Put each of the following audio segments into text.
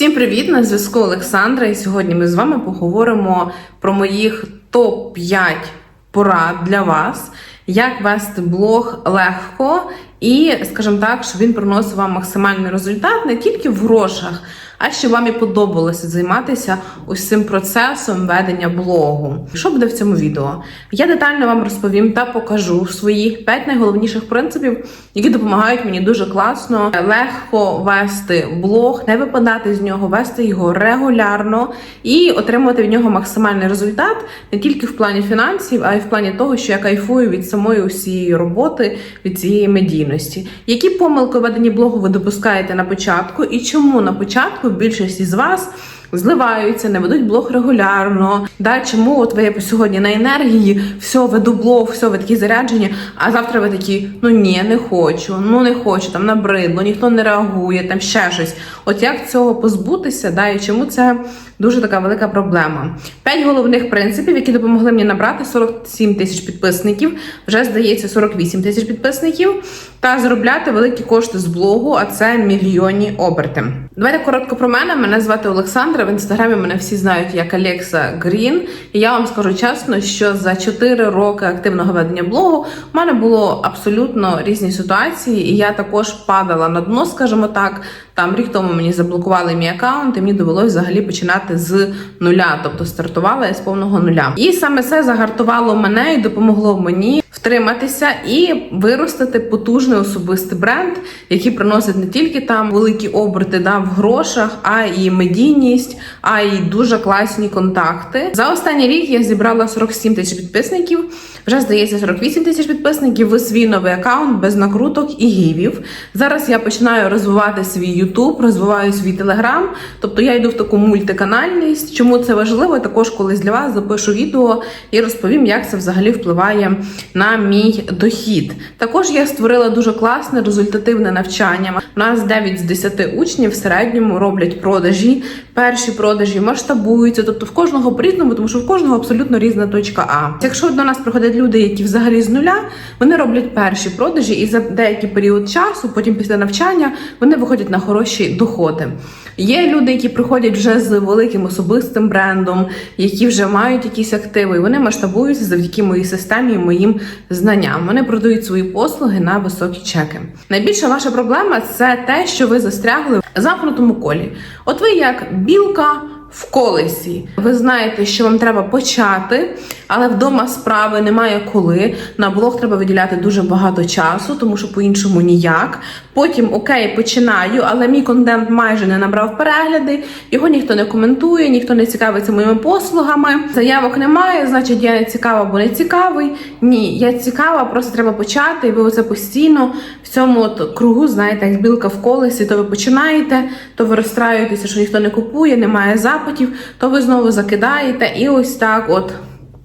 Всім привіт! На зв'язку Олександра. І сьогодні ми з вами поговоримо про моїх топ-5 порад для вас, як вести блог легко і, скажімо так, щоб він приносив вам максимальний результат не тільки в грошах, а щоб вам і подобалося займатися ось цим процесом ведення блогу. Що буде в цьому відео? Я детально вам розповім та покажу своїх 5 найголовніших принципів, які допомагають мені дуже класно, легко вести блог, не випадати з нього, вести його регулярно і отримувати від нього максимальний результат не тільки в плані фінансів, а й в плані того, що я кайфую від самої усієї роботи, від цієї медійності. Які помилки у веденні блогу ви допускаєте на початку, і чому на початку більшість із вас зливаються, не ведуть блог регулярно. Да, чому от ви сьогодні на енергії, все, веду блог, все, ви такі заряджені, а завтра ви такі, ну ні, не хочу, ну не хочу, там набридло, ніхто не реагує, там ще щось. От як цього позбутися, да, і чому це дуже така велика проблема? П'ять головних принципів, які допомогли мені набрати 47 тисяч підписників, вже здається 48 тисяч підписників, та заробляти великі кошти з блогу, а це мільйонні оберти. Давайте коротко про мене. Мене звати Олександра. В інстаграмі мене всі знають як Алекса Грін. І я вам скажу чесно, що за 4 роки активного ведення блогу в мене було абсолютно різні ситуації, і я також падала на дно, скажімо так. Там рік тому мені заблокували мій аккаунт, і мені довелося взагалі починати з нуля, тобто стартувала я з повного нуля. І саме це загартувало мене і допомогло мені втриматися і виростити потужний особистий бренд, який приносить не тільки там великі оберти да, в грошах, а і медійність, а й дуже класні контакти. За останній рік я зібрала 47 тисяч підписників. Вже здається 48 тисяч підписників в свій новий аккаунт без накруток і гівів. Зараз я починаю розвивати свій YouTube, розвиваю свій Telegram, тобто я йду в таку мультиканальність. Чому це важливо? Також колись для вас запишу відео і розповім, як це взагалі впливає на мій дохід. Також я створила дуже класне результативне навчання. У нас 9 з 10 учнів в середньому роблять продажі. Перші продажі масштабуються, тобто в кожного по-різному, тому що в кожного абсолютно різна точка А. Якщо до нас приходять люди, які взагалі з нуля, вони роблять перші продажі, і за деякий період часу, потім після навчання, вони виходять на хороші доходи. Є люди, які приходять вже з великим особистим брендом, які вже мають якісь активи, і вони масштабуються завдяки моїй системі і моїм знанням. Вони продають свої послуги на високі чеки. Найбільша ваша проблема це те, що ви застрягли в замкнутому колі. От ви як білка. В колесі ви знаєте, що вам треба почати, але вдома справи немає коли. На блог треба виділяти дуже багато часу, тому що по-іншому ніяк. Потім окей, починаю, але мій контент майже не набрав перегляди, його ніхто не коментує, ніхто не цікавиться моїми послугами. Заявок немає, значить я не цікава, бо не цікавий. Ні, я цікава, просто треба почати. І ви оце постійно в цьому от кругу, знаєте, як білка в колесі, то ви починаєте, то ви розстраюєтеся, що ніхто не купує, немає запитів, то ви знову закидаєте, і ось так, от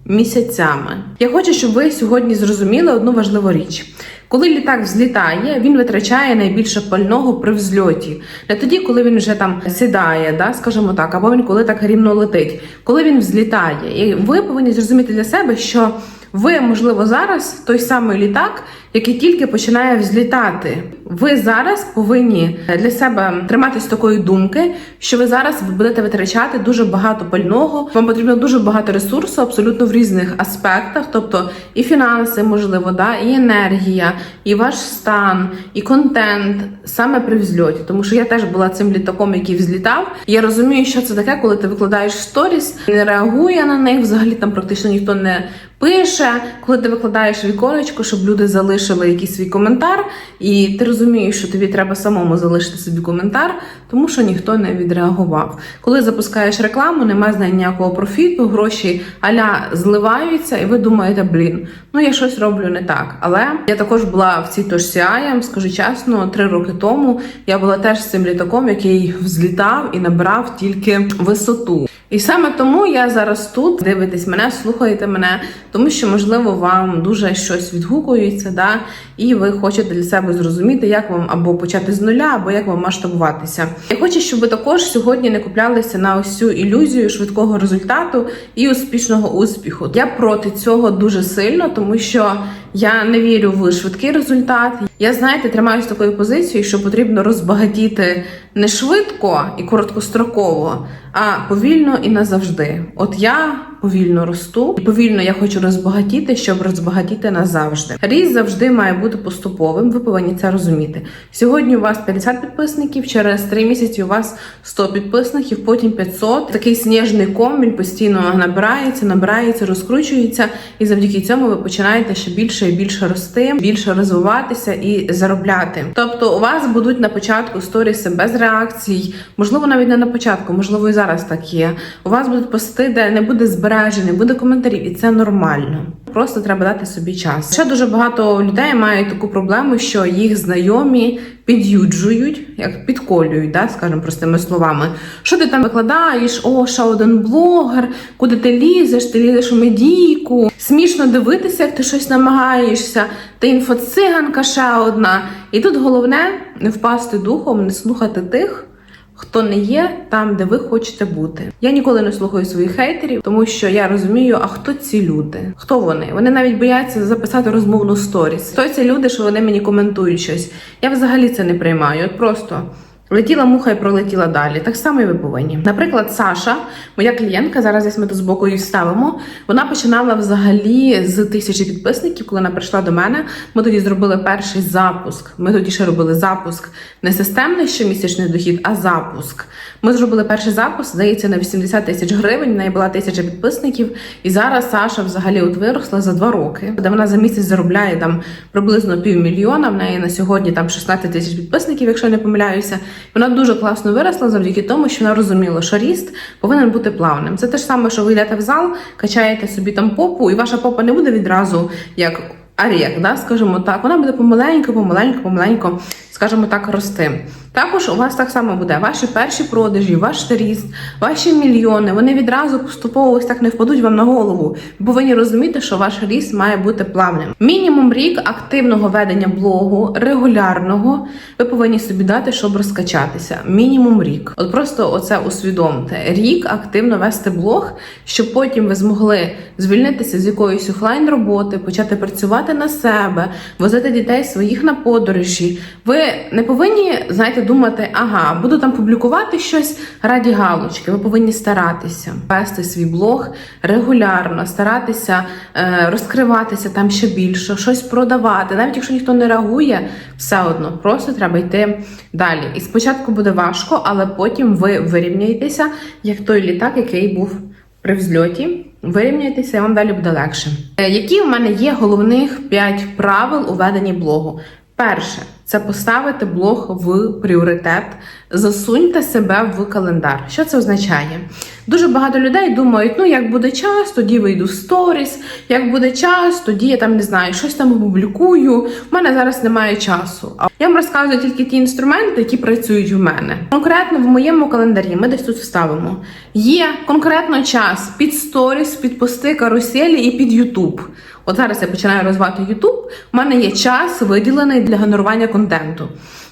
місяцями. Я хочу, щоб ви сьогодні зрозуміли одну важливу річ. Коли літак взлітає, він витрачає найбільше пального при взльоті. Не тоді, коли він вже там сідає, да, скажімо так, або він коли так рівно летить. Коли він взлітає, і ви повинні зрозуміти для себе, що ви, можливо, зараз той самий літак, який тільки починає взлітати. Ви зараз повинні для себе триматись такої думки, що ви зараз будете витрачати дуже багато пального. Вам потрібно дуже багато ресурсу, абсолютно в різних аспектах, тобто і фінанси, можливо, да, і енергія, і ваш стан, і контент саме при взльоті. Тому що я теж була цим літаком, який взлітав. Я розумію, що це таке, коли ти викладаєш сторіс, не реагує на них. Взагалі там практично ніхто не пише, коли ти викладаєш віконечко, щоб люди залишили якийсь свій коментар, і ти розумієш, що тобі треба самому залишити собі коментар, тому що ніхто не відреагував. Коли запускаєш рекламу, немає з неї ніякого профіту, гроші аля зливаються, і ви думаєте, блін, ну я щось роблю не так. Але я також була в цій точці А, я вам скажу чесно, три роки тому я була теж цим літаком, який взлітав і набрав тільки висоту. І саме тому я зараз тут дивитесь мене, слухаєте мене, тому що можливо вам дуже щось відгукується, да, і ви хочете для себе зрозуміти, як вам або почати з нуля, або як вам масштабуватися. Я хочу, щоб ви також сьогодні не куплялися на ось цю ілюзію швидкого результату і успішного успіху. Я проти цього дуже сильно, тому що Я не вірю в швидкий результат. Я знаєте, тримаюся такою позицією, що потрібно розбагатіти не швидко і короткостроково, а повільно і назавжди. От я повільно росту, і повільно я хочу розбагатіти, щоб розбагатіти назавжди. Ріст завжди має бути поступовим. Ви повинні це розуміти. Сьогодні у вас 50 підписників, через 3 місяці у вас 100 підписників, потім 500. Такий сніжний ком він постійно набирається, набирається, розкручується, і завдяки цьому ви починаєте ще більше і більше рости, більше розвиватися і заробляти. Тобто, у вас будуть на початку сторіси без реакцій, можливо, навіть не на початку, можливо, і зараз так є. У вас будуть пости, де не буде збережень, не буде коментарів, і це нормально. Просто треба дати собі час. Ще дуже багато людей мають таку проблему, що їх знайомі під'юджують, як підколюють, да, скажімо простими словами. Що ти там викладаєш? О, ще один блогер, куди ти лізеш? Ти лізеш у медійку. Смішно дивитися, як ти щось намагаєшся. Ти інфоциганка ще одна. І тут головне не впасти духом, не слухати тих. Хто не є там, де ви хочете бути. Я ніколи не слухаю своїх хейтерів, тому що я розумію, а хто ці люди? Хто вони? Вони навіть бояться записати розмовну сторіс. Хто ці люди, що вони мені коментують щось? Я взагалі це не приймаю. От просто. Летіла муха і пролетіла далі. Так само і ви повинні. Наприклад, Саша, моя клієнтка, зараз ми тут збоку її вставимо. Вона починала взагалі з тисячі підписників, коли вона прийшла до мене. Ми тоді зробили перший запуск. Ми тоді ще робили запуск не системний щомісячний дохід, а запуск. Ми зробили перший запуск, здається, на 80 тисяч гривень. В неї була тисяча підписників. І зараз Саша взагалі от виросла за два роки, де вона за місяць заробляє там приблизно півмільйона. В неї на сьогодні там 16 тисяч підписників, якщо не помиляюся. Вона дуже класно виросла завдяки тому, що вона розуміла, що ріст повинен бути плавним. Це те ж саме, що ви йдете в зал, качаєте собі там попу, і ваша попа не буде відразу як арік, да, скажімо так. Вона буде помаленьку, помаленьку, помаленьку, скажімо так, рости. Також у вас так само буде ваші перші продажі, ваш ріст, ваші мільйони. Вони відразу поступово ось так не впадуть вам на голову. Ви повинні розуміти, що ваш ріст має бути плавним. Мінімум рік активного ведення блогу, регулярного, ви повинні собі дати, щоб розкачатися. Мінімум рік. От просто оце усвідомте. Рік активно вести блог, щоб потім ви змогли звільнитися з якоїсь офлайн роботи, почати працювати на себе, возити дітей своїх на подорожі. Ви не повинні, знаєте, думати, ага, буду там публікувати щось раді галочки. Ви повинні старатися вести свій блог регулярно, старатися е, розкриватися там ще більше, щось продавати. Навіть якщо ніхто не реагує, все одно просто треба йти далі. І спочатку буде важко, але потім ви вирівняєтеся, як той літак, який був при взльоті. Вирівняйтеся, і вам далі буде легше. Е, Які в мене є головних 5 правил у веденні блогу? Перше це поставити блог в пріоритет, засуньте себе в календар. Що це означає? Дуже багато людей думають, ну як буде час, тоді вийду в сторіс, як буде час, тоді я там не знаю, щось там опублікую. У мене зараз немає часу. А я вам розказую тільки ті інструменти, які працюють в мене. Конкретно в моєму календарі ми десь тут вставимо. Є конкретно час під сторіс, під пости, каруселі і під Ютуб. От зараз я починаю розвивати YouTube, У мене є час виділений для генерування контенту.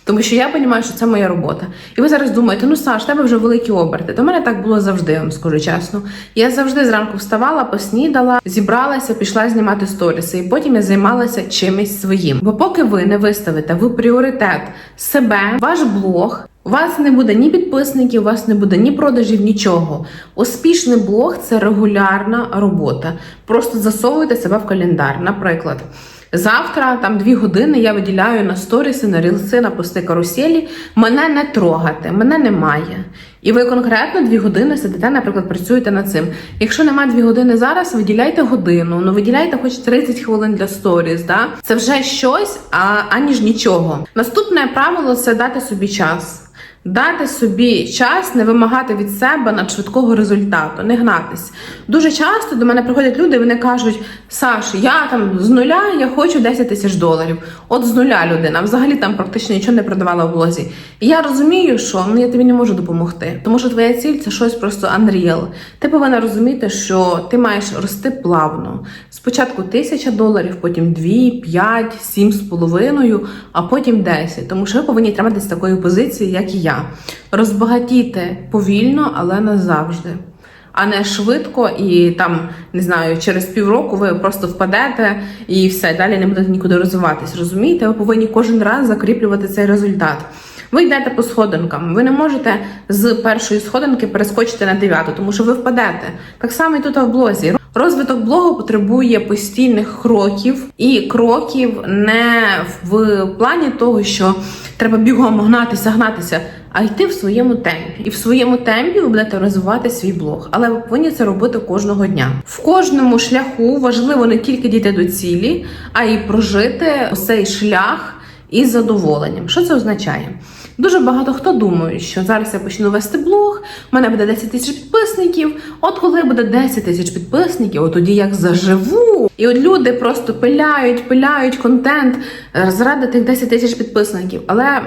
Тому що я розумію, що це моя робота. І ви зараз думаєте, ну Саш, тебе вже великі оберти. До мене так було завжди, вам скажу чесно. Я завжди зранку вставала, поснідала, зібралася, пішла знімати сторіси, і потім я займалася чимось своїм. Бо поки ви не виставите в пріоритет себе, ваш блог. У вас не буде ні підписників, у вас не буде ні продажів, нічого. Успішний блог це регулярна робота. Просто засовуйте себе в календар. Наприклад, завтра там дві години я виділяю на сторіси, на рілси, на пости каруселі. Мене не трогати, мене немає. І ви конкретно дві години сидите, наприклад, працюєте над цим. Якщо нема дві години зараз, виділяйте годину, ну виділяйте хоч 30 хвилин для сторіс. Да? Це вже щось, а аніж нічого. Наступне правило це дати собі час. Дати собі час не вимагати від себе на швидкого результату, не гнатись. Дуже часто до мене приходять люди, вони кажуть: Саш, я там з нуля я хочу 10 тисяч доларів. От з нуля людина, взагалі там практично нічого не продавала в блозі. І я розумію, що ну, я тобі не можу допомогти, тому що твоя ціль це щось просто unreal. Ти повинна розуміти, що ти маєш рости плавно. Спочатку тисяча доларів, потім 2, 5, 7 з половиною, а потім 10. Тому що ви повинні триматися такої позиції, як і я. Розбагатіти повільно, але назавжди. а не швидко і там не знаю, через півроку ви просто впадете і все далі не будете нікуди розвиватись. Розумієте? Ви повинні кожен раз закріплювати цей результат. Ви йдете по сходинкам. Ви не можете з першої сходинки перескочити на дев'яту, тому що ви впадете. Так само і тут в блозі. Розвиток блогу потребує постійних кроків і кроків не в плані того, що треба бігом гнатися, гнатися, а йти в своєму темпі. І в своєму темпі ви будете розвивати свій блог. Але ви повинні це робити кожного дня. В кожному шляху важливо не тільки дійти до цілі, а й прожити цей шлях із задоволенням. Що це означає? Дуже багато хто думає, що зараз я почну вести блог, в мене буде 10 тисяч підписників. От коли буде 10 тисяч підписників, от тоді як заживу. І от люди просто пиляють, пиляють контент е, заради тих 10 тисяч підписників. Але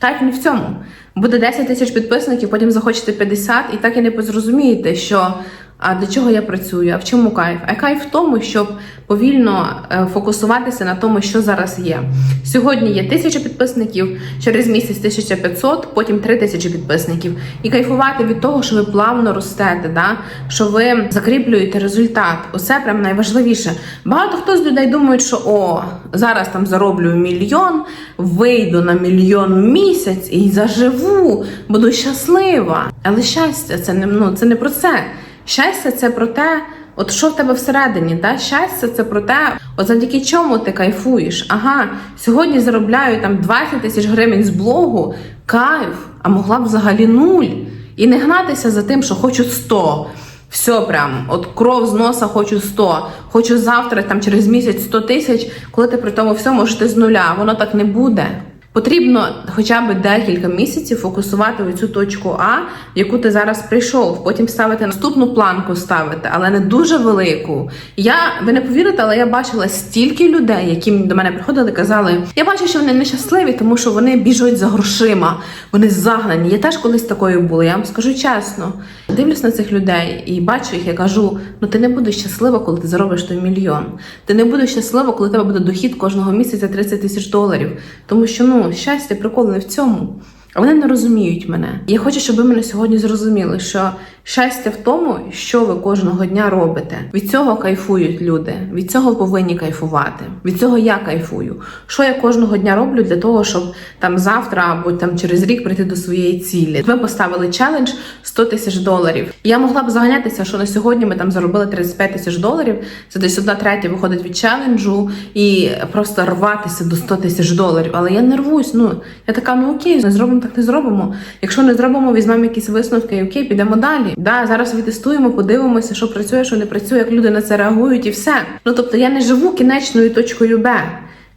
кайф не в цьому. Буде 10 тисяч підписників, потім захочете 50, і так і не зрозумієте, що а для чого я працюю, а в чому кайф? А кайф в тому, щоб повільно е, фокусуватися на тому, що зараз є. Сьогодні є тисяча підписників, через місяць 1500, потім 3000 підписників. І кайфувати від того, що ви плавно ростете, да? що ви закріплюєте результат. Оце прям найважливіше. Багато хто з людей думають, що о, зараз там зароблю мільйон, вийду на мільйон місяць і заживу, буду щаслива. Але щастя, це не ну, це не про це. Щастя, це про те, от що в тебе всередині, да? щастя, це про те, от завдяки чому ти кайфуєш. Ага, сьогодні заробляю там 20 тисяч гривень з блогу, кайф, а могла б взагалі нуль. І не гнатися за тим, що хочу 100. Все прям, от кров з носа хочу 100, хочу завтра, там через місяць 100 тисяч, коли ти при тому всьому жити з нуля. Воно так не буде. Потрібно хоча б декілька місяців фокусувати в цю точку А, яку ти зараз прийшов. Потім ставити наступну планку ставити, але не дуже велику. Я ви не повірите, але я бачила стільки людей, які до мене приходили, казали: я бачу, що вони нещасливі, тому що вони біжуть за грошима, вони загнані. Я теж колись такою була. Я вам скажу чесно. Дивлюсь на цих людей і бачу їх. Я кажу: ну ти не будеш щаслива, коли ти заробиш той мільйон. Ти не будеш щаслива, коли тебе буде дохід кожного місяця 30 тисяч доларів. Тому що ну щастя прикол не в цьому. Вони не розуміють мене. Я хочу, щоб ви мене сьогодні зрозуміли, що щастя в тому, що ви кожного дня робите. Від цього кайфують люди, від цього повинні кайфувати. Від цього я кайфую. Що я кожного дня роблю для того, щоб там завтра або там через рік прийти до своєї цілі. Ми поставили челендж 100 тисяч доларів. Я могла б заганятися, що на сьогодні ми там заробили 35 тисяч доларів. Це десь одна третя виходить від челенджу і просто рватися до 100 тисяч доларів. Але я не рвусь. Ну я така, ну окей, не зробимо так, не зробимо. Якщо не зробимо, візьмемо якісь висновки, і окей, підемо далі. Да, зараз відтестуємо, подивимося, що працює, що не працює, як люди на це реагують, і все. Ну тобто я не живу кінечною точкою Б.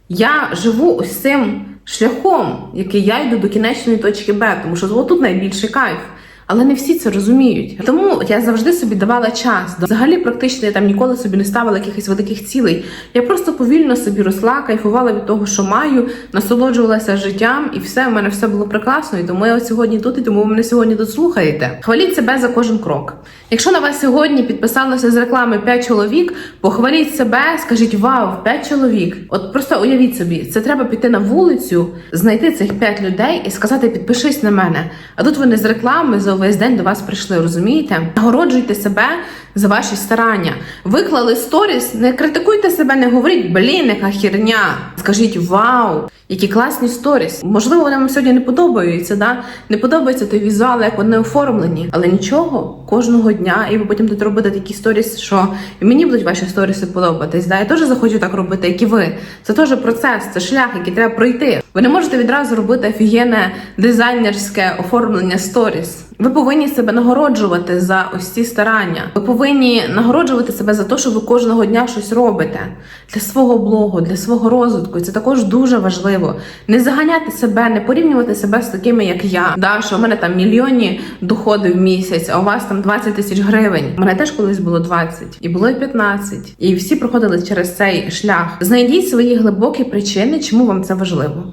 Я живу ось цим шляхом, який я йду до кінечної точки Б, тому що тут найбільший кайф. Але не всі це розуміють. Тому я завжди собі давала час. Взагалі, практично я там ніколи собі не ставила якихось великих цілей. Я просто повільно собі росла, кайфувала від того, що маю, насолоджувалася життям, і все в мене все було прекрасно. І тому я сьогодні тут, і тому ви мене сьогодні тут слухаєте. Хваліть себе за кожен крок. Якщо на вас сьогодні підписалося з реклами 5 чоловік, похваліть себе, скажіть вау, 5 чоловік. От просто уявіть собі, це треба піти на вулицю, знайти цих 5 людей і сказати підпишись на мене. А тут вони з реклами за увесь день до вас прийшли, розумієте? Нагороджуйте себе за ваші старання. Виклали сторіс, не критикуйте себе, не говоріть, блін, яка херня. Скажіть вау, які класні сторіс. Можливо, вони вам сьогодні не подобаються, да? не подобається той візуал, як вони оформлені. Але нічого, кожного дня, і ви потім будете робити такі сторіс, що і мені будуть ваші сторіси подобатись. Да? Я теж захочу так робити, як і ви. Це теж процес, це шлях, який треба пройти. Ви не можете відразу робити офігенне дизайнерське оформлення сторіс. Ви повинні себе нагороджувати за ось ці старання. Ви повинні нагороджувати себе за те, що ви кожного дня щось робите для свого блогу, для свого розвитку. Це також дуже важливо. Не заганяти себе, не порівнювати себе з такими, як я. Да, що в мене там мільйонні доходи в місяць, а у вас там 20 тисяч гривень. У мене теж колись було 20, і було і 15. І всі проходили через цей шлях. Знайдіть свої глибокі причини, чому вам це важливо.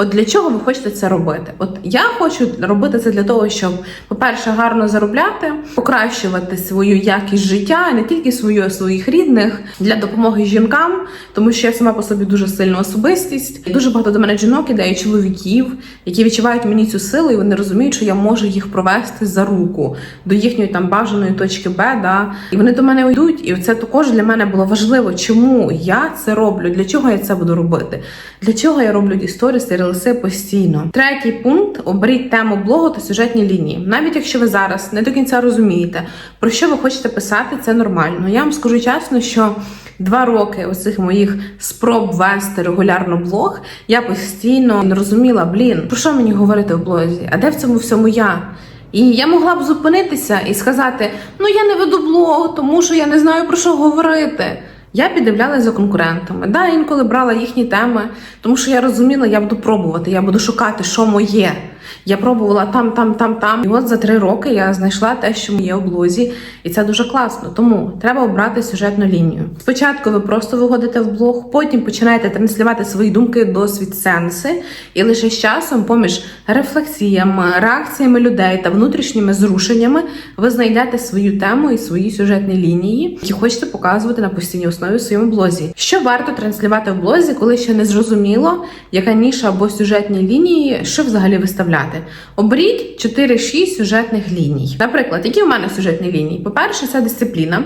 От для чого ви хочете це робити? От я хочу робити це для того, щоб, по-перше, гарно заробляти, покращувати свою якість життя, не тільки свою, а своїх рідних для допомоги жінкам, тому що я сама по собі дуже сильна особистість. І дуже багато до мене жінок іде чоловіків, які відчувають мені цю силу, і вони розуміють, що я можу їх провести за руку до їхньої там бажаної точки Б. Да? І вони до мене йдуть, і це також для мене було важливо, чому я це роблю, для чого я це буду робити, для чого я роблю ті сторіси, постійно. Третій пункт: оберіть тему блогу та сюжетні лінії. Навіть якщо ви зараз не до кінця розумієте, про що ви хочете писати, це нормально. Я вам скажу чесно, що. Два роки оцих моїх спроб вести регулярно блог, я постійно не розуміла, блін, про що мені говорити в блозі? А де в цьому всьому я? І я могла б зупинитися і сказати: ну я не веду блог, тому що я не знаю про що говорити. Я піддивлялася за конкурентами. Да, інколи брала їхні теми, тому що я розуміла, я буду пробувати, я буду шукати, що моє. Я пробувала там, там, там, там. І от за три роки я знайшла те, що є у блозі, і це дуже класно. Тому треба обрати сюжетну лінію. Спочатку ви просто виходите в блог, потім починаєте транслювати свої думки, досвід, сенси, і лише з часом, поміж рефлексіями, реакціями людей та внутрішніми зрушеннями, ви знайдете свою тему і свої сюжетні лінії, які хочете показувати на постійній основі у своєму блозі. Що варто транслювати в блозі, коли ще не зрозуміло, яка ніша або сюжетні лінії, що взагалі виставляти? Оберіть 4-6 сюжетних ліній. Наприклад, які в мене сюжетні лінії? По-перше, це дисципліна.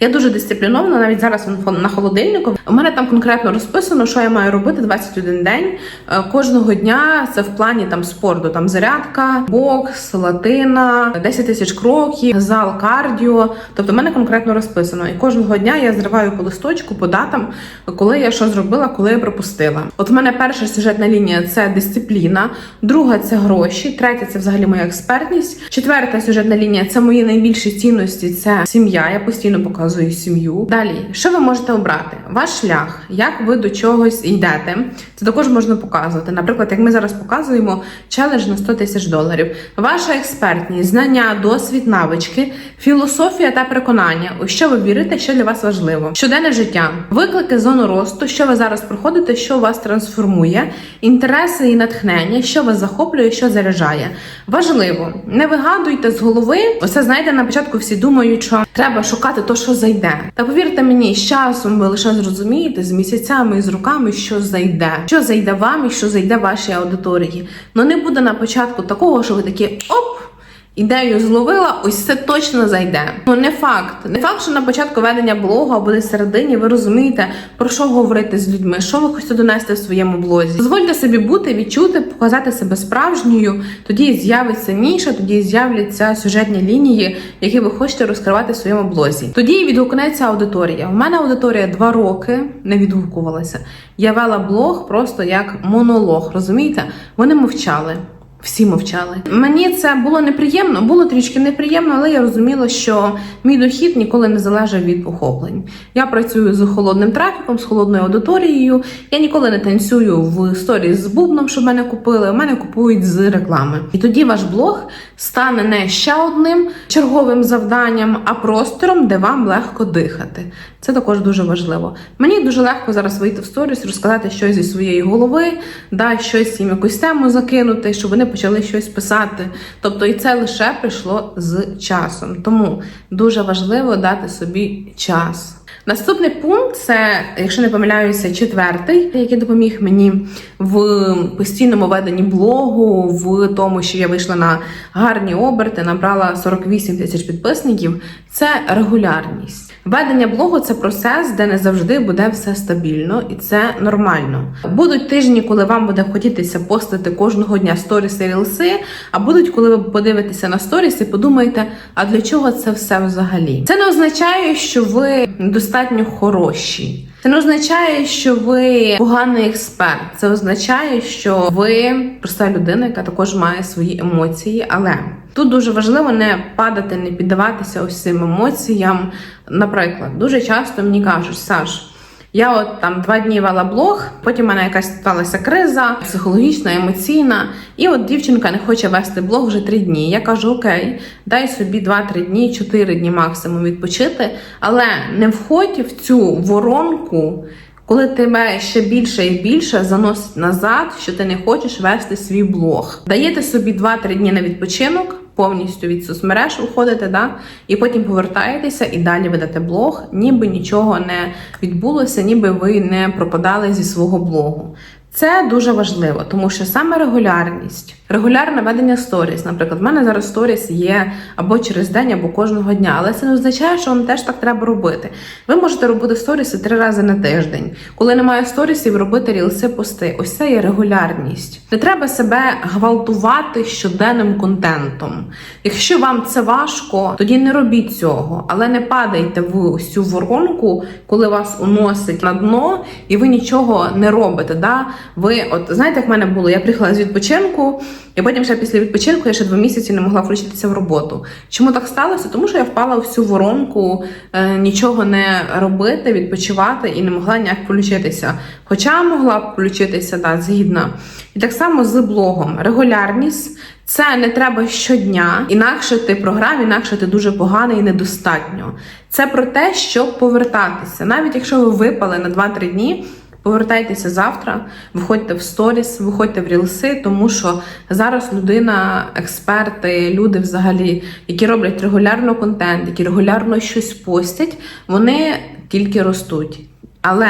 Я дуже дисциплінована, навіть зараз на холодильнику. У мене там конкретно розписано, що я маю робити 21 день. Е, Кожного дня це в плані там спорту, там зарядка, бокс, латина, 10 тисяч кроків, зал кардіо. Тобто, в мене конкретно розписано. І кожного дня я зриваю по листочку, по датам, коли я що зробила, коли я пропустила. От в мене перша сюжетна лінія це дисципліна, друга це гроші, третя це взагалі моя експертність. Четверта сюжетна лінія це мої найбільші цінності. Це сім'я. Я постійно показую сім'ю. Далі, що ви можете обрати? Ваш шлях, як ви до чогось йдете. Це також можна показувати. Наприклад, як ми зараз показуємо челендж на 100 тисяч доларів. Ваша експертність, знання, досвід, навички, філософія та переконання. У що ви вірите, що для вас важливо? Щоденне життя, виклики зону росту, що ви зараз проходите, що вас трансформує, інтереси і натхнення, що вас захоплює, що заряджає. Важливо, не вигадуйте з голови. Оце знаєте, на початку всі думають, що треба шукати то, що зайде. Та повірте мені, з часом ви лише зрозумієте з місяцями і з роками, що зайде, що зайде вам і що зайде вашій аудиторії. Ну не буде на початку такого, що ви такі оп. Ідею зловила, ось це точно зайде. Ну не факт. Не факт, що на початку ведення блогу або середині ви розумієте, про що говорити з людьми, що ви хочете донести в своєму блозі. Дозвольте собі бути, відчути, показати себе справжньою. Тоді з'явиться ніша, тоді з'являться сюжетні лінії, які ви хочете розкривати в своєму блозі. Тоді відгукнеться аудиторія. У мене аудиторія два роки не відгукувалася. Я вела блог просто як монолог. Розумієте? Вони мовчали. Всі мовчали. Мені це було неприємно, було трішки неприємно, але я розуміла, що мій дохід ніколи не залежав від охоплень. Я працюю з холодним трафіком, з холодною аудиторією. Я ніколи не танцюю в сторі з бубном, щоб мене купили. У мене купують з реклами. І тоді ваш блог стане не ще одним черговим завданням, а простором, де вам легко дихати. Це також дуже важливо. Мені дуже легко зараз вийти в сторіс, розказати щось зі своєї голови, да, щось їм якусь тему закинути, щоб вони почали щось писати. Тобто, і це лише прийшло з часом. Тому дуже важливо дати собі час. Наступний пункт це, якщо не помиляюся, четвертий, який допоміг мені в постійному веденні блогу, в тому, що я вийшла на гарні оберти, набрала 48 тисяч підписників. Це регулярність. Ведення блогу це процес, де не завжди буде все стабільно, і це нормально. Будуть тижні, коли вам буде хотітися постити кожного дня сторіси і рілси, а будуть, коли ви подивитеся на сторіс і подумаєте, а для чого це все взагалі? Це не означає, що ви достатньо хороші. Це не означає, що ви поганий експерт. Це означає, що ви проста людина, яка також має свої емоції. Але тут дуже важливо не падати, не піддаватися ось цим емоціям. Наприклад, дуже часто мені кажуть, Саш. Я от там два дні вела блог, потім в мене якась сталася криза, психологічна, емоційна. І от дівчинка не хоче вести блог вже три дні. Я кажу: Окей, дай собі два-три дні, чотири дні максимум відпочити, але не входь в цю воронку. коли тебе ще більше і більше заносить назад, що ти не хочеш вести свій блог. Даєте собі 2-3 дні на відпочинок, повністю від соцмереж уходите, да? і потім повертаєтеся і далі ведете блог, ніби нічого не відбулося, ніби ви не пропадали зі свого блогу. Це дуже важливо, тому що саме регулярність, регулярне ведення сторіс. Наприклад, в мене зараз сторіс є або через день, або кожного дня, але це не означає, що вам теж так треба робити. Ви можете робити сторіси три рази на тиждень. Коли немає сторісів, робити рілси пости. Ось це є регулярність. Не треба себе гвалтувати щоденним контентом. Якщо вам це важко, тоді не робіть цього, але не падайте в цю воронку, коли вас уносить на дно, і ви нічого не робите. Да? Ви, от знаєте, як в мене було? Я приїхала з відпочинку, і потім ще після відпочинку я ще два місяці не могла включитися в роботу. Чому так сталося? Тому що я впала в цю воронку, е, нічого не робити, відпочивати і не могла ніяк включитися. Хоча могла б включитися, да, згідна. І так само з блогом. Регулярність це не треба щодня, інакше ти програм, інакше ти дуже поганий і недостатньо. Це про те, щоб повертатися. Навіть якщо ви випали на 2-3 дні. Повертайтеся завтра, виходьте в сторіс, виходьте в рілси, тому що зараз людина, експерти, люди взагалі, які роблять регулярно контент, які регулярно щось постять, вони тільки ростуть. Але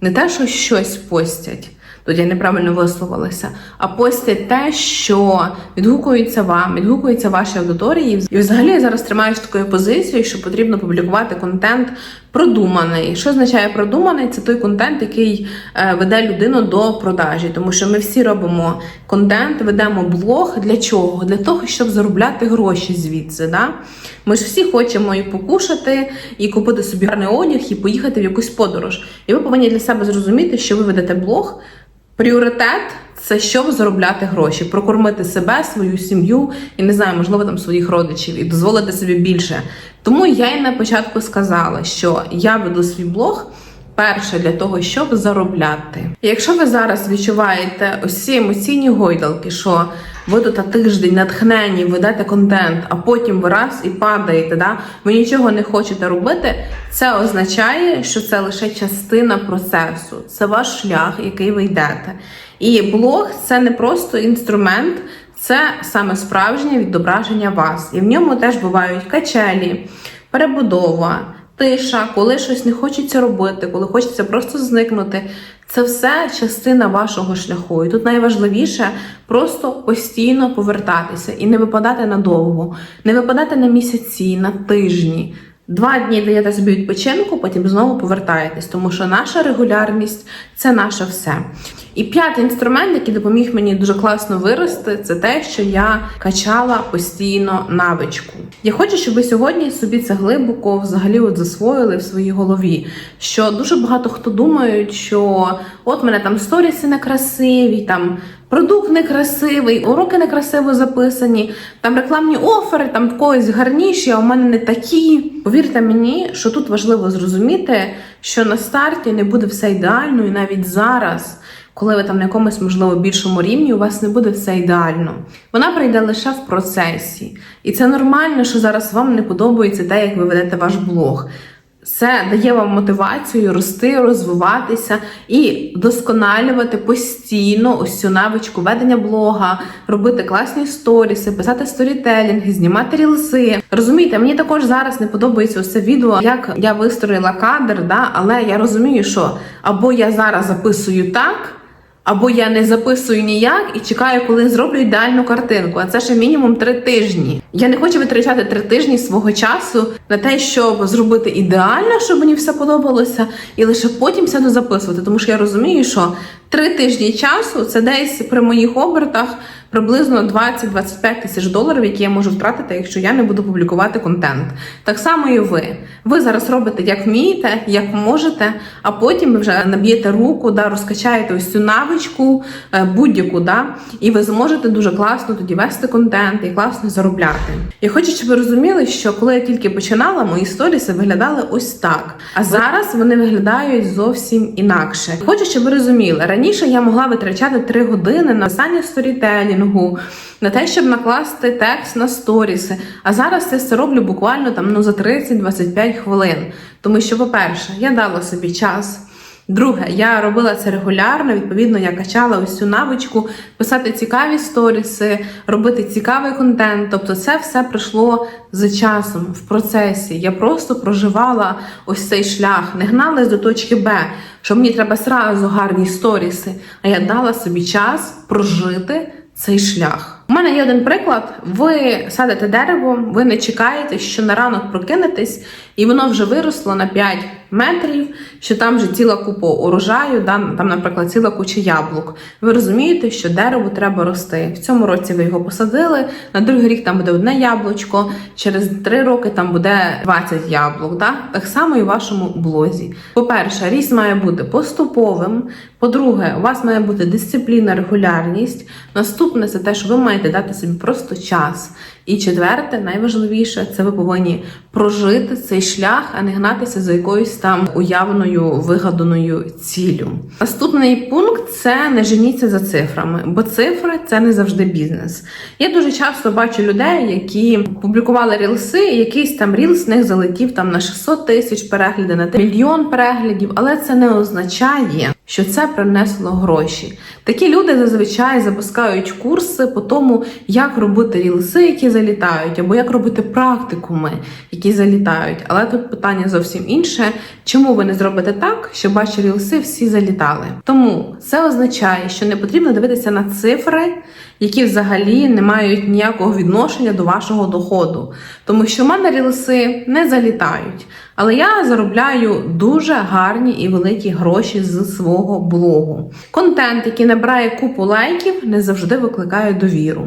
не те, що щось постять. Тут я неправильно висловилася, а постять те, що відгукується вам, відгукується вашій аудиторії. І взагалі я зараз тримаюсь такою позицією, що потрібно публікувати контент продуманий. Що означає продуманий? Це той контент, який е, веде людину до продажі. Тому що ми всі робимо контент, ведемо блог. Для чого? Для того, щоб заробляти гроші звідси. Да? Ми ж всі хочемо і покушати, і купити собі гарний одяг, і поїхати в якусь подорож. І ви повинні для себе зрозуміти, що ви ведете блог. Пріоритет це щоб заробляти гроші, прокормити себе, свою сім'ю і не знаю, можливо, там своїх родичів і дозволити собі більше. Тому я й на початку сказала, що я веду свій блог. Перше для того, щоб заробляти. Якщо ви зараз відчуваєте ці емоційні гойдалки, що ви тут тиждень натхнені, ведете контент, а потім ви раз і падаєте, да? ви нічого не хочете робити, це означає, що це лише частина процесу, це ваш шлях, який ви йдете. І блог це не просто інструмент, це саме справжнє відображення вас. І в ньому теж бувають качелі, перебудова тиша, коли щось не хочеться робити, коли хочеться просто зникнути. Це все частина вашого шляху. І тут найважливіше просто постійно повертатися і не випадати надовго, не випадати на місяці, на тижні. Два дні даєте собі відпочинку, потім знову повертаєтесь, тому що наша регулярність це наше все. І п'ятий інструмент, який допоміг мені дуже класно вирости, це те, що я качала постійно навичку. Я хочу, щоб ви сьогодні собі це глибоко взагалі от засвоїли в своїй голові. Що дуже багато хто думають, що от мене там сторіси некрасиві, там продукт некрасивий, уроки некрасиво записані, там рекламні офери, там в когось гарніші, а у мене не такі. Повірте мені, що тут важливо зрозуміти, що на старті не буде все ідеально, і навіть зараз. Коли ви там на якомусь, можливо, більшому рівні, у вас не буде все ідеально. Вона прийде лише в процесі. І це нормально, що зараз вам не подобається те, як ви ведете ваш блог. Це дає вам мотивацію рости, розвиватися і вдосконалювати постійно ось цю навичку ведення блога, робити класні сторіси, писати сторітелінги, знімати рілси. Розумієте, мені також зараз не подобається ось це відео, як я вистроїла кадр, да? але я розумію, що або я зараз записую так. Або я не записую ніяк і чекаю, коли зроблю ідеальну картинку. А це ще мінімум три тижні. Я не хочу витрачати три тижні свого часу на те, щоб зробити ідеально, щоб мені все подобалося, і лише потім сяду записувати. Тому що я розумію, що три тижні часу це десь при моїх обертах приблизно 20-25 тисяч доларів, які я можу втратити, якщо я не буду публікувати контент. Так само і ви. Ви зараз робите як вмієте, як можете, а потім ви вже наб'єте руку, да, розкачаєте ось цю навичку е, будь-яку, да, і ви зможете дуже класно тоді вести контент і класно заробляти. Я хочу, щоб ви розуміли, що коли я тільки починала, мої сторіси виглядали ось так. А зараз вони виглядають зовсім інакше. Хочу, щоб ви розуміли, раніше я могла витрачати 3 години на писання сторітелінгу, на те, щоб накласти текст на сторіси. А зараз я це роблю буквально там ну за 30-25 хвилин. Тому що, по-перше, я дала собі час. Друге, я робила це регулярно. Відповідно, я качала ось цю навичку писати цікаві сторіси, робити цікавий контент. Тобто, це все пройшло з часом в процесі. Я просто проживала ось цей шлях, не гналась до точки Б, що мені треба сразу гарні сторіси. А я дала собі час прожити цей шлях. У мене є один приклад: ви садите дерево, ви не чекаєте, що на ранок прокинетесь, і воно вже виросло на 5 метрів, що там вже ціла купа урожаю, там, наприклад, ціла куча яблук. Ви розумієте, що дереву треба рости. В цьому році ви його посадили, на другий рік там буде одне яблучко, через 3 роки там буде 20 яблук. Да? Так само і в вашому блозі. По-перше, ріст має бути поступовим. По-друге, у вас має бути дисципліна, регулярність. Наступне це те, що ви маєте дати собі просто час. І четверте, найважливіше, це ви повинні прожити цей шлях, а не гнатися за якоюсь там уявною вигаданою ціллю. Наступний пункт це не женіться за цифрами, бо цифри це не завжди бізнес. Я дуже часто бачу людей, які публікували рілси, і якийсь там рілс з них залетів там на 600 тисяч переглядів, на мільйон переглядів, але це не означає. Що це принесло гроші. Такі люди зазвичай запускають курси по тому, як робити рілси, які залітають, або як робити практикуми, які залітають. Але тут питання зовсім інше. Чому ви не зробите так, щоб ваші рілси всі залітали? Тому це означає, що не потрібно дивитися на цифри, які взагалі не мають ніякого відношення до вашого доходу. Тому що в мене рілси не залітають. Але я заробляю дуже гарні і великі гроші з свого блогу. Контент, який набирає купу лайків, не завжди викликає довіру.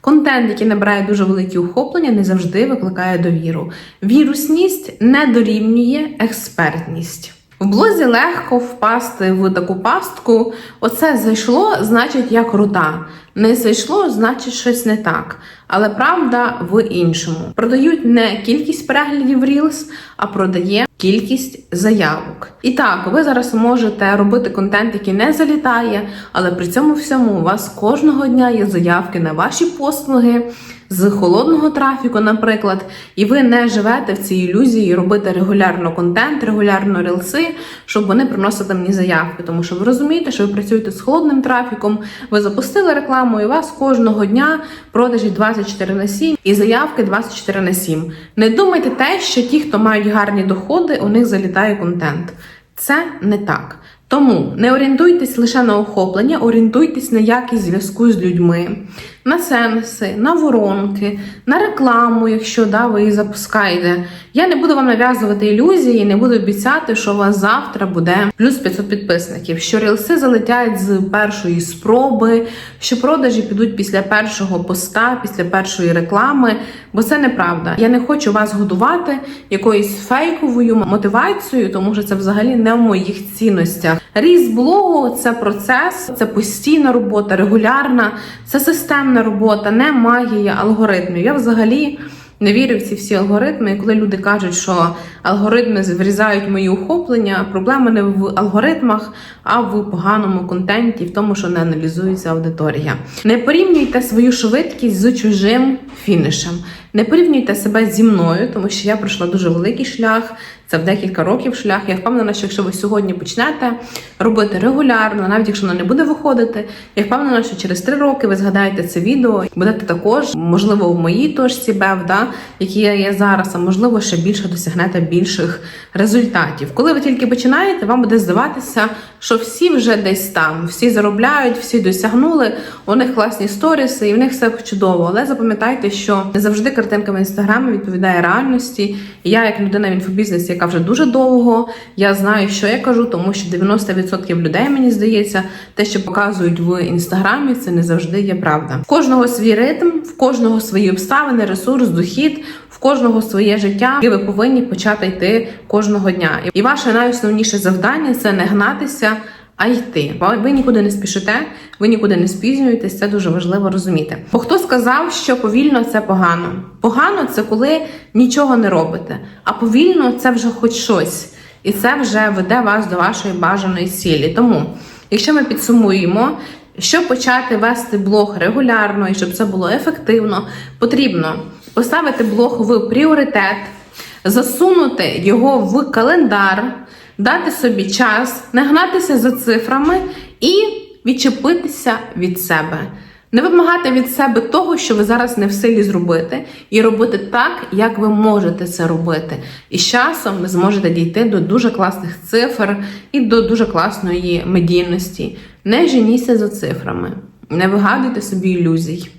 Контент, який набирає дуже великі охоплення, не завжди викликає довіру. Вірусність не дорівнює експертність. В блозі легко впасти в таку пастку. Оце зайшло, значить я крута. Не зайшло, значить щось не так. Але правда в іншому. Продають не кількість переглядів Reels, а продає кількість заявок. І так, ви зараз можете робити контент, який не залітає, але при цьому всьому у вас кожного дня є заявки на ваші послуги. З холодного трафіку, наприклад, і ви не живете в цій ілюзії робити регулярно контент, регулярно рілси, щоб вони приносили мені заявки. Тому що ви розумієте, що ви працюєте з холодним трафіком, ви запустили рекламу, і у вас кожного дня продажі 24 на 7 і заявки 24 на 7. Не думайте те, що ті, хто мають гарні доходи, у них залітає контент. Це не так. Тому не орієнтуйтесь лише на охоплення, орієнтуйтесь на якість зв'язку з людьми, на сенси, на воронки, на рекламу, якщо да, ви її запускаєте. Я не буду вам нав'язувати ілюзії, не буду обіцяти, що у вас завтра буде плюс 500 підписників, що рілси залетять з першої спроби, що продажі підуть після першого поста, після першої реклами, бо це неправда. Я не хочу вас годувати якоюсь фейковою мотивацією, тому що це взагалі не в моїх цінностях. Ріст блогу це процес, це постійна робота, регулярна, це системна робота, не магія алгоритмів. Я взагалі. Не вірю в ці всі алгоритми. І коли люди кажуть, що алгоритми врізають мої охоплення, проблема не в алгоритмах, а в поганому контенті, в тому, що не аналізується аудиторія. Не порівнюйте свою швидкість з чужим фінішем. Не порівнюйте себе зі мною, тому що я пройшла дуже великий шлях. Це в декілька років шлях. Я впевнена, що якщо ви сьогодні почнете робити регулярно, навіть якщо воно не буде виходити, я впевнена, що через три роки ви згадаєте це відео і будете також, можливо, в моїй точці БЕВ, да, які я є зараз, а можливо, ще більше досягнете більших результатів. Коли ви тільки починаєте, вам буде здаватися, що всі вже десь там, всі заробляють, всі досягнули, у них класні сторіси, і в них все чудово. Але запам'ятайте, що не завжди картинка в інстаграмі відповідає реальності. І я, як людина в інфобізнесі, яка вже дуже довго, я знаю, що я кажу, тому що 90% людей, мені здається, те, що показують в інстаграмі, це не завжди є правда. В кожного свій ритм, в кожного свої обставини, ресурс, дохід. В кожного своє життя, і ви повинні почати йти кожного дня. І ваше найосновніше завдання це не гнатися, а йти. Ви нікуди не спішите, ви нікуди не спізнюєтесь. Це дуже важливо розуміти. Бо хто сказав, що повільно це погано? Погано це коли нічого не робите, а повільно це вже хоч щось, і це вже веде вас до вашої бажаної цілі. Тому, якщо ми підсумуємо. Щоб почати вести блог регулярно і щоб це було ефективно, потрібно поставити блог в пріоритет, засунути його в календар, дати собі час, не гнатися за цифрами і відчепитися від себе. Не вимагати від себе того, що ви зараз не в силі зробити, і робити так, як ви можете це робити. І з часом ви зможете дійти до дуже класних цифр і до дуже класної медійності. Не женіться за цифрами, не вигадуйте собі ілюзій.